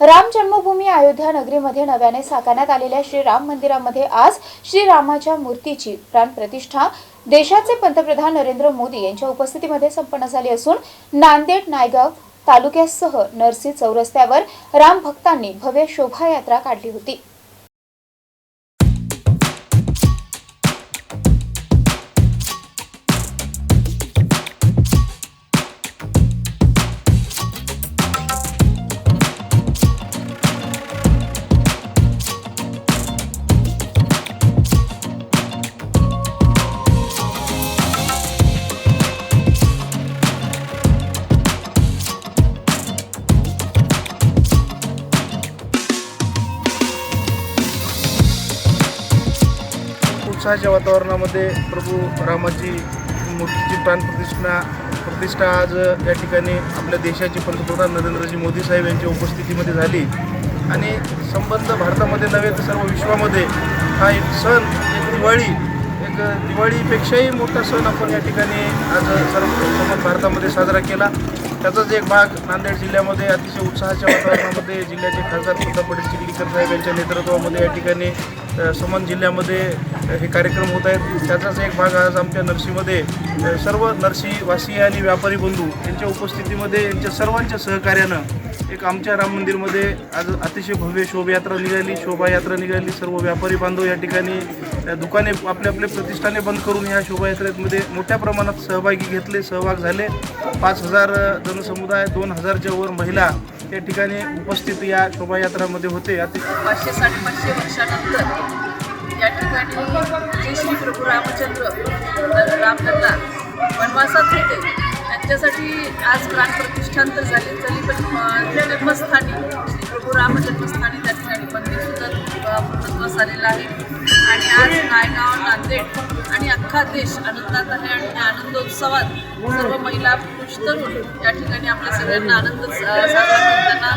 राम जन्मभूमी अयोध्या नगरीमध्ये नव्याने साकारण्यात आलेल्या श्री राम मंदिरामध्ये आज श्रीरामाच्या मूर्तीची प्राणप्रतिष्ठा. देशाचे पंतप्रधान नरेंद्र मोदी यांच्या उपस्थितीमध्ये संपन्न झाली असून नांदेड नायगाव तालुक्यासह नरसी चौरस्त्यावर राम भक्तांनी भव्य शोभायात्रा काढली होती. उत्साहाच्या वातावरणामध्ये प्रभू रामाची मूर्तीची प्राणप्रतिष्ठा प्रतिष्ठा आज या ठिकाणी आपल्या देशाचे पंतप्रधान नरेंद्रजी मोदी साहेब यांच्या उपस्थितीमध्ये झाली. आणि संबंध भारतामध्ये नव्हे तर सर्व विश्वामध्ये हा एक सण एक दिवाळी एक दिवाळीपेक्षाही मोठा सण आपण या ठिकाणी आज सर्व संबंध भारतामध्ये साजरा केला. त्याचाच एक भाग नांदेड जिल्ह्यामध्ये अतिशय उत्साहाच्या वातावरणामध्ये जिल्ह्याचे खासदार प्रतापडे चिखलीकर साहेब यांच्या नेतृत्वामध्ये या ठिकाणी समन समान जिल्ह्यामध्ये हे कार्यक्रम होत आहेत. त्याचाच एक भाग आज आमच्या नरसीमध्ये सर्व नरसी आणि व्यापारी बंधू यांच्या उपस्थितीमध्ये यांच्या सर्वांच्या सहकार्यानं एक आमच्या राम मंदिरमध्ये आज अतिशय भव्य शोभायात्रा निघाली. शोभायात्रा निघाली. सर्व व्यापारी बांधव या ठिकाणी दुकाने आपले आपले प्रतिष्ठाने बंद करून ह्या शोभायात्रेमध्ये मोठ्या प्रमाणात सहभागी घेतले सहभाग झाले. पाच हजार जनसमुदाय दोन हजारच्या वर महिला या ठिकाणी उपस्थित या शोभायात्रामध्ये होते. अतिशय पाचशे साडेपाचशे वर्षानंतर या ठिकाणी जे श्री प्रभू रामचंद्र रामलल्ला वनवासात होते त्यांच्यासाठी आज प्राणप्रतिष्ठान तर झाली तरी पण जन्मस्थानी श्री प्रभू राम जन्मस्थानी त्या ठिकाणी मंदिरसुद्धा अं, पूर्णत्वास आलेलं आहे. आणि आज नायगाव नांदेड आणि अख्खा देश आनंदात आहे आणि त्या आनंदोत्सवात सर्व महिला पुरुष तरुण या ठिकाणी आपल्या सगळ्यांना आनंद साजरा करताना